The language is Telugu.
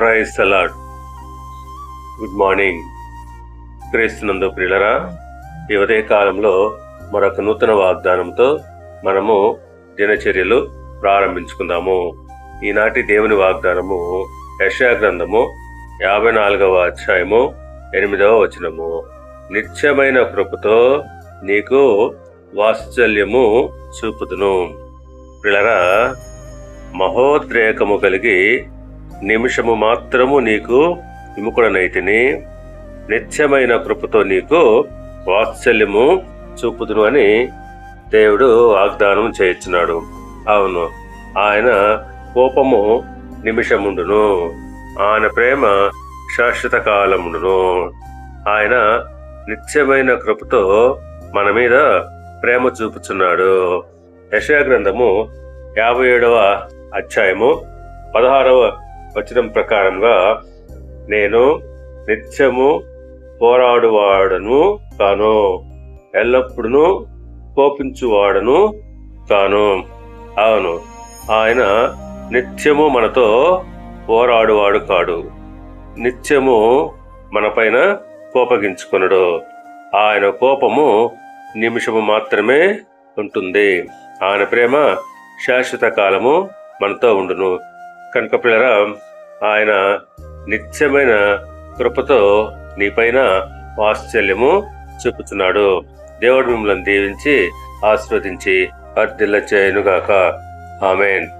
ప్రైజ్ అలాడ్ గుడ్ మార్నింగ్. క్రీస్తునందు ప్రియులరా ఈ ఉదయ కాలంలో మరొక నూతన వాగ్దానంతో మనము దినచర్యలు ప్రారంభించుకుందాము. ఈనాటి దేవుని వాగ్దానము యశాగ్రంథము యాభై నాలుగవ అధ్యాయము ఎనిమిదవ వచనము. నిత్యమైన కృపతో నీకు వాత్సల్యము చూపుదును. ప్రిలరా మహోద్రేకము కలిగి నిమిషము మాత్రము నీకు విముకుడనైతిని. నిత్యమైన కృపతో నీకు వాత్సల్యము చూపుదును అని దేవుడు వాగ్దానం చేయించున్నాడు అవును ఆయన కోపము నిమిషముండును. ఆయన ప్రేమ శాశ్వత కాలముండును. ఆయన నిత్యమైన కృపతో మన మీద ప్రేమ చూపుచున్నాడు. యశా గ్రంథము యాభై ఏడవ అధ్యాయము పదహారవ వచనం ప్రకారంగా నేను నిత్యము పోరాడువాడను కాను ఎల్లప్పుడూ కోపించువాడను కాను అవును ఆయన నిత్యము మనతో పోరాడువాడు కాడు. నిత్యము మనపైన కోపగించుకునడు. ఆయన కోపము నిమిషము మాత్రమే ఉంటుంది. ఆయన ప్రేమ శాశ్వత కాలము మనతో ఉండును. కనుక పిల్లరా ఆయన నిత్యమైన కృపతో నీపైన వాత్సల్యము చూపుతున్నాడు దేవుడు మిమ్మల్ని దీవించి ఆశీర్వదించి అర్థిల్ల చేయనుగాక. ఆమెన్.